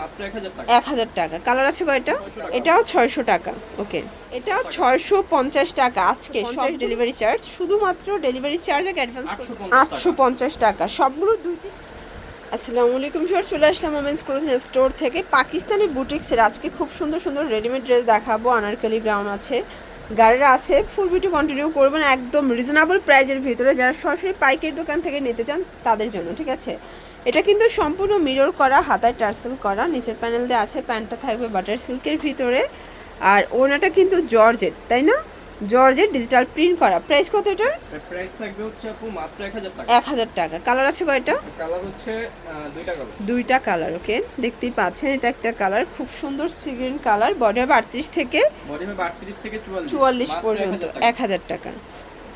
মাত্র 1000 টাকা? এক হাজার টাকা। কালার আছে কয়টা এটাও ছয়শো টাকা। ওকে। এটাও ছয়শো পঞ্চাশ টাকা আজকে সব ডেলিভারি চার্জ শুধুমাত্র ডেলিভারি চার্জ আর অ্যাডভান্স আটশো পঞ্চাশ টাকা। সবগুলো দুই আসসালামু আলাইকুম স্যার চলে আসলাম ওমেন্স ক্লোথিং স্টোর থেকে। পাকিস্তানি বুটিক্সের আজকে খুব সুন্দর সুন্দর রেডিমেড ড্রেস দেখাবো। আনারকালি ব্রাউন আছে গাড়িরা আছে। ফুল ভিডিও কন্টিনিউ করবেন একদম রিজনেবল প্রাইজের ভিতরে। যারা সরাসরি পাইকারি দোকান থেকে নিতে চান তাদের জন্য ঠিক আছে? এটা কিন্তু সম্পূর্ণ মিরর করা হাতায় টার্সেল করা। নিচের প্যানেল দিয়ে আছে প্যান্টটা থাকবে বাটার সিল্কের ভিতরে। আর ওনাটা কিন্তু জর্জেট তাই না? জর্জেট ডিজিটাল প্রিন্ট করা। প্রাইস কত এটার? প্রাইস থাকবে হচ্ছে আপু মাত্র 1000 টাকা। এক হাজার টাকা। কালার আছে কয়টা কালার হচ্ছে দুইটা কালার দুইটা কালার ওকে দেখতেই পাচ্ছেন এটা একটা কালার খুব সুন্দর সিগ্রিন কালার বডি হবে আটত্রিশ থেকে বডি হবে 38 থেকে 44 চুয়াল্লিশ মাত্র পর্যন্ত। 1000 টাকা।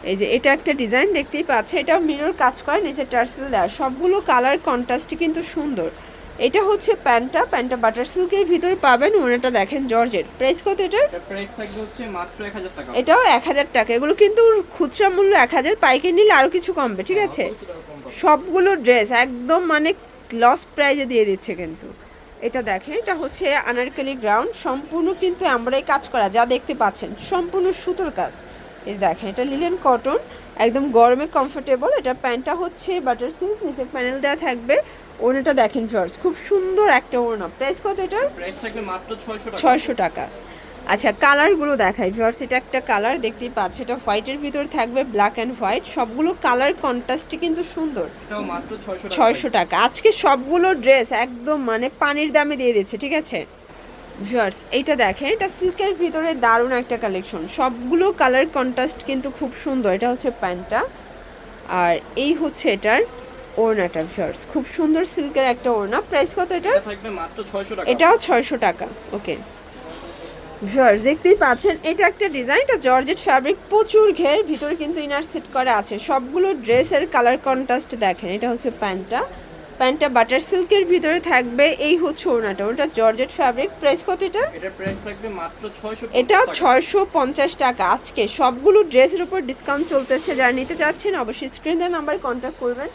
এই যে এটা একটা ডিজাইন দেখতেই পাচ্ছে এটাও মিরর কাজ করে নিচে টার্সেল দেওয়া সবগুলো কালার কন্ট্রাস্টই কিন্তু সুন্দর। এটা হচ্ছে প্যান্টটা প্যান্টটা বাটার সিল্কের ভিতরে পাবেন ওনাটা দেখেন জর্জের। প্রাইস কত এটার? এর প্রাইস থাকবে হচ্ছে মাত্র 1000 টাকা। এটাও এক হাজার টাকা। এগুলো কিন্তু খুচরা মূল্য এক হাজার পাইকারি নিলে আরও কিছু কমবে ঠিক আছে? সবগুলো ড্রেস একদম মানে লস প্রাইজে দিয়ে দিচ্ছে কিন্তু। এটা দেখেন এটা হচ্ছে আনারকলি গ্রাউন্ড সম্পূর্ণ কিন্তু আমরাই কাজ করা যা দেখতে পাচ্ছেন। সম্পূর্ণ সুতোর কাজ। এই দেখেন এটা লিলেন কটন একদম গরমে কমফোর্টেবল এটা প্যান্টটা হচ্ছে বাটার সিল্ক নিচে প্যানেল দেওয়া থাকবে। ওনাটা দেখেন ফিয়ার্স খুব সুন্দর একটা ওড়না। প্রাইস কত এটার? প্রাইস থাকবে মাত্র 600 টাকা। ছয়শো টাকা। আচ্ছা কালারগুলো দেখাই ভিউয়ার্স এটা একটা কালার দেখতেই পাচ্ছি এটা হোয়াইটের ভিতর থাকবে ব্ল্যাক অ্যান্ড হোয়াইট সবগুলো কালার কন্ট্রাস্টই কিন্তু সুন্দর। এটাও মাত্র 600 টাকা। ছয়শো টাকা। আজকে সবগুলো ড্রেস একদম মানে পানির দামে দিয়ে দিচ্ছে ঠিক আছে? ভিউয়ার্স এইটা দেখেন এটা সিল্কের ভিতরে দারুণ একটা কালেকশন সবগুলো কালার কন্ট্রাস্ট কিন্তু খুব সুন্দর এটা হচ্ছে প্যান্টটা। আর এই হচ্ছে এটার ওড়নাটা ভিউয়ার্স খুব সুন্দর সিল্কের একটা ওড়না। প্রাইস কত এটা থাকবে মাত্র 600 টাকা। এটাও ছয়শো টাকা ওকে ভিউয়ার্স দেখতেই পাচ্ছেন এটা একটা ডিজাইন এটা জর্জেট ফ্যাব্রিক প্রচুর ঘের ভিতরে কিন্তু ইনার সেট করা আছে। সবগুলো ড্রেসের কালার কন্ট্রাস্ট দেখেন এটা হচ্ছে প্যান্টটা। প্যান্টটা বাটার সিল্কের ভিতরে থাকবে এই হচ্ছে ওড়নাটা ওটা জর্জেট ফ্যাব্রিক প্রাইস কত এটা এটা প্রাইস থাকবে মাত্র 600 এটাও ছয়শো পঞ্চাশ টাকা। আজকে সবগুলো ড্রেসের উপর ডিসকাউন্ট চলতেছে। যারা নিতে চাচ্ছেন অবশ্যই স্ক্রিনের নাম্বার কন্ট্যাক্ট করবেন।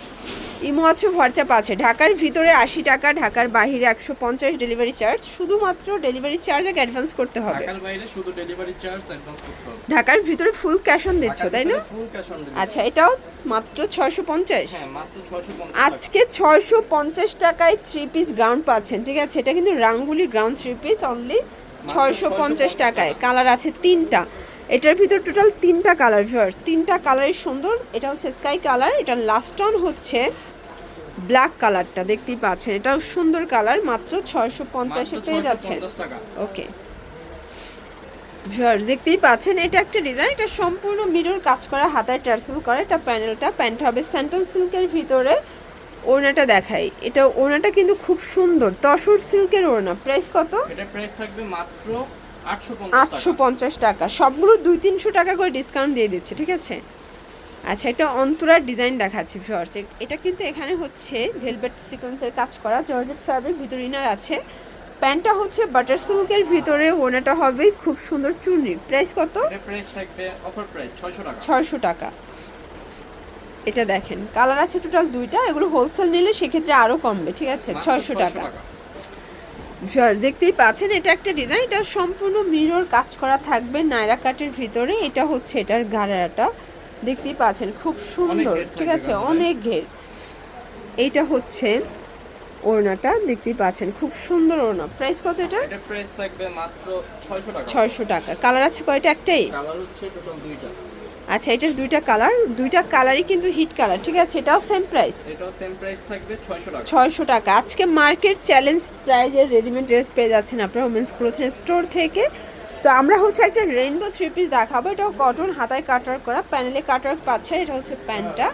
ইমো আছে হোয়াটসঅ্যাপ আছে। ঢাকার ভিতরে আশি টাকা ঢাকার বাহিরে একশো পঞ্চাশ ডেলিভারি চার্জ শুধুমাত্র ডেলিভারি চার্জ আগে অ্যাডভান্স করতে হবে। ঢাকার ভিতরে ফুল ক্যাশ অন দিচ্ছ তাই না? আচ্ছা এটাও মাত্র ছয়শো পঞ্চাশ। হ্যাঁ মাত্র 650 টাকা আজকে ছয়শো পঞ্চাশ টাকায় থ্রি পিস গ্রাউন্ড পাচ্ছেন ঠিক আছে? এটা কিন্তু রাঙ্গুলি গ্রাউন্ড থ্রি পিস অনলি ছয়শো পঞ্চাশ টাকায়। কালার আছে তিনটা। এটার ভিতর টোটাল তিনটা কালার ভিউয়ার্স তিনটা কালারই সুন্দর। এটা হচ্ছে স্কাই কালার এটা লাস্ট অন হচ্ছে ব্ল্যাক কালারটা দেখতেই পাচ্ছেন। এটাও সুন্দর কালার মাত্র ছয়শো পঞ্চাশে পেয়ে যাচ্ছেন। ওকে ভিউয়ার্স দেখতেই পাচ্ছেন এটা একটা ডিজাইন এটা সম্পূর্ণ মিরর কাজ করা হাতায় টার্সেল করা। এটা প্যানেলটা প্যান্ট হবে স্যান্টন সিল্কের ভিতরে। ওড়নাটা দেখাই। এটা ওড়নাটা কিন্তু খুব সুন্দর। তসর সিল্কের ওড়না। প্রাইস কত? এটার প্রাইস থাকবে মাত্র আটশো পঞ্চাশ টাকা। সবগুলো দুই তিনশো টাকা করে ডিসকাউন্ট দিয়ে দিচ্ছে ঠিক আছে? আচ্ছা এটা অন্তরার ডিজাইন দেখাচ্ছি ভিউয়ার্স এটা কিন্তু এখানে হচ্ছে ভেলভেট সিকোয়েন্সের কাজ করা। জর্জেট ফ্যাব্রিক ভিতর ইনার আছে। প্যান্টটা হচ্ছে বাটার সিল্কের ভিতরে ওনাটা হবে খুব সুন্দর চুনরি প্রাইস কত? প্রাইস থাকবে অফার প্রাইস 600 টাকা। ছয়শো টাকা। এটা দেখেন কালার আছে টোটাল দুইটা এগুলো হোলসেল নিলে সেক্ষেত্রে আরও কমবে ঠিক আছে? ছয়শো টাকা। দেখতেই পাচ্ছেন এটা একটা ডিজাইন এটা সম্পূর্ণ মিরর কাজ করা থাকবে নায়রা কাটের ভিতরে। এটা হচ্ছে এটার গাড়াটা দেখতেই পাচ্ছেন খুব সুন্দর। ঠিক আছে অনেক ঘের। এইটা হচ্ছে ওড়নাটা দেখতেই পাচ্ছেন খুব সুন্দর ওড়না। প্রাইস কত এটা এটার প্রাইস থাকবে মাত্র 600 টাকা। ছয়শো টাকা। কালার আছে কয়টা একটাই? কালার হচ্ছে টোটাল দুইটা। আচ্ছা এটার দুইটা কালার দুইটা কালারই কিন্তু হিট কালার ঠিক আছে এটাও সেম প্রাইস এটাও সেম প্রাইস থাকবে 600 টাকা। ছয়শো টাকা। আজকে মার্কেট চ্যালেঞ্জ প্রাইজের রেডিমেড ড্রেস পেয়ে যাচ্ছেন আপনারা ওমেন্স ক্লোথিং স্টোর থেকে। তো আমরা হচ্ছে একটা রেইনবো থ্রি পিস দেখাবো। এটা কটন হাতায় কাটার করা প্যানেলে কাটার পাচ্ছে এটা হচ্ছে প্যান্টটা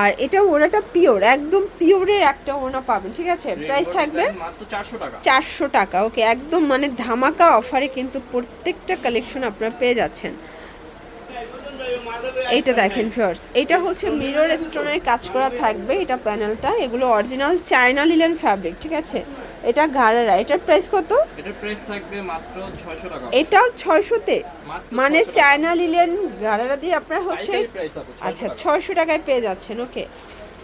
আর এটা ওনাটা পিওর একদম পিওরের একটা ওনা পাবেন ঠিক আছে? প্রাইস থাকবে মাত্র 400 টাকা। চারশো টাকা ওকে একদম মানে ধামাকা অফারে কিন্তু প্রত্যেকটা কালেকশন আপনারা পেয়ে যাচ্ছেন। এইটা দেখেন ফার্স এটা হচ্ছে মিরর স্টোনের কাজ করা থাকবে এটা প্যানেলটা এগুলো অরিজিনাল চায়না লিলেন ফ্যাব্রিক ঠিক আছে? এটা ঘাড়েরা এটার প্রাইস কত? এটার প্রাইস থাকবে মাত্র 600 টাকা। এটাও ছয়শোতে? মাত্র মানে চায়না লিলেন ঘাড়েরা দিয়ে আপনার হচ্ছে 600 আচ্ছা টাকা। টাকায় পেয়ে যাচ্ছেন ওকে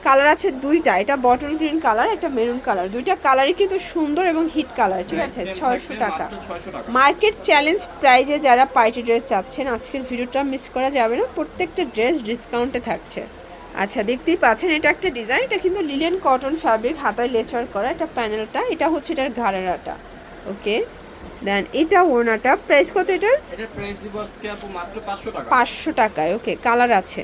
কালার আছে দুইটা এটা বটল গ্রিন কালার একটা মেরুন কালার দুইটা কালারই কিন্তু সুন্দর এবং হিট কালার ঠিক আছে? ছয়শো 600 টাকা। মার্কেট চ্যালেঞ্জ প্রাইজে যারা পার্টি ড্রেস চাচ্ছেন আজকের ভিডিওটা মিস করা যাবে না। প্রত্যেকটা ড্রেস ডিসকাউন্টে থাকছে। আচ্ছা দেখতেই পাচ্ছেন এটা একটা ডিজাইন এটা কিন্তু লিলেন কটন ফ্যাব্রিক হাতায় লেচার করা এটা প্যানেলটা এটা হচ্ছে এটার ঘাড়েরাটা ওকে? দেন এটা ওনাটা প্রাইস কত এটার? এটা প্রাইস দিব আজকে আপু মাত্র 500 টাকা। পাঁচশো টাকায় ওকে কালার আছে।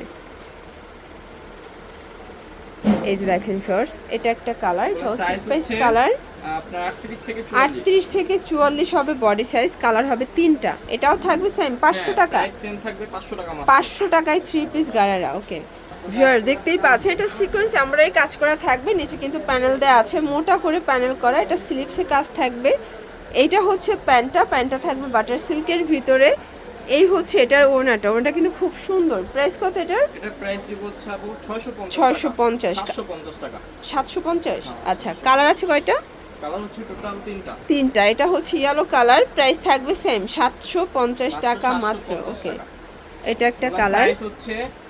এই যে দেখেন ফার্স্ট এটা একটা কালার এটা হচ্ছে পেস্ট কালার আপনার 38 থেকে 44 আটত্রিশ থেকে চুয়াল্লিশ হবে বডি সাইজ কালার হবে তিনটা। এটাও থাকবে সেম পাঁচশো টাকা। প্রাইস সেম থাকবে 500 টাকা মাত্র। পাঁচশো টাকায় থ্রি পিস গাড়ারা ওকে। ভিউয়ার দেখতেই পাচ্ছেন এটা সিকোয়েন্স আমরাই কাজ করা থাকবে নিচে কিন্তু প্যানেল দেওয়া আছে মোটা করে প্যানেল করা এটা স্লিপসে কাজ থাকবে। এইটা হচ্ছে প্যান্টটা প্যান্টটা থাকবে বাটার সিল্কের ভিতরে। এই হচ্ছে এটার ওনাটা ওনাটা কিন্তু খুব সুন্দর। প্রাইস কত এটার? এটা প্রাইস দিব হচ্ছে আপু 650 650 750 টাকা। সাতশো পঞ্চাশ? আচ্ছা কালার আছে কয়টা? তিনটা। এটা হচ্ছে ইয়েলো কালার প্রাইস থাকবে সেম সাতশো পঞ্চাশ টাকা মাত্র ওকে এটা একটা কালার হচ্ছে 38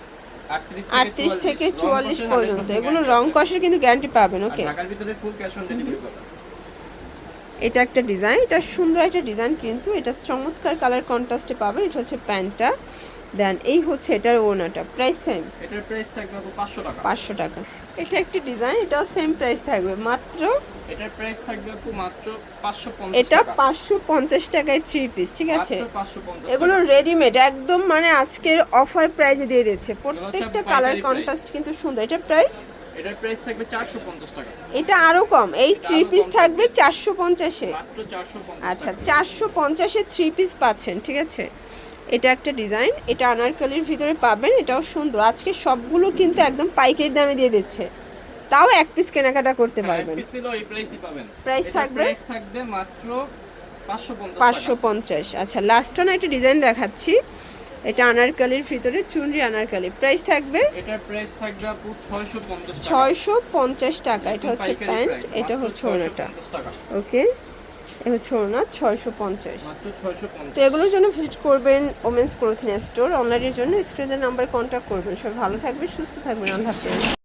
আটত্রিশ থেকে 44 চুয়াল্লিশ। পর্যন্ত। 100% এগুলো রং কষের কিন্তু গ্যারান্টি পাবেন ওকে ঢাকার ভিতরে ফুল ক্যাশ অন ডেলিভারি পাবেন এটা একটা ডিজাইন এটা সুন্দর একটা ডিজাইন কিন্তু এটা চমৎকার কালার কন্ট্রাস্টে পাবেন। এটা হচ্ছে প্যান্টটা। দেন এই হচ্ছে এটার ওনাটা প্রাইস সেম এটার প্রাইস থাকবে 500 টাকা। পাঁচশো টাকা। এটা একটা ডিজাইন এটাও সেম প্রাইস থাকবে মাত্র এটার প্রাইস থাকবে আপু মাত্র 550 এটা টাকা। পাঁচশো পঞ্চাশ টাকায় থ্রি পিস ঠিক আছে? 550 এগুলো রেডিমেড একদম মানে আজকের অফার প্রাইসে দিয়ে দিচ্ছে প্রত্যেকটা কালার। কন্ট্রাস্ট কিন্তু সুন্দর। এটা প্রাইস এটার প্রাইস থাকবে 450 টাকা। এটা আরও কম এই থ্রি পিস থাকবে চারশো পঞ্চাশে। মাত্র 450 আচ্ছা টাকা। চারশো পঞ্চাশে থ্রি পিস পাচ্ছেন ঠিক আছে? এটা একটা ডিজাইন এটা আনারকলির ভিতরে পাবেন এটাও সুন্দর। আজকে সবগুলো কিন্তু একদম পাইকারি দামে দিয়ে দিচ্ছে। তাও এক পিস কেনাকাটা করতে হ্যাঁ, পারবেন। এটার থাকবে? মাত্র পাঁচশো পঞ্চাশ আচ্ছা লাস্ট ওয়ান একটা ডিজাইন দেখাচ্ছি। এটা আনারকলির ভিতরে চুনরি আনারকলি। প্রাইস থাকবে? এটার প্রাইস থাকবে আপু 650 টাকা। ছয়শো পঞ্চাশ টাকা। এটা হচ্ছে প্যান্ট এটা হচ্ছে ওনাটা ওকে এ হচ্ছে ছয়শো পঞ্চাশ। তো এগুলোর জন্য ভিজিট করবেন ওমেন্স ক্লোথিং স্টোর। অনলাইনের জন্য স্ক্রিনের নাম্বারে কন্ট্যাক্ট করবেন। সবাই ভালো থাকবেন সুস্থ থাকবেন। আল্লাহ হাফেজ।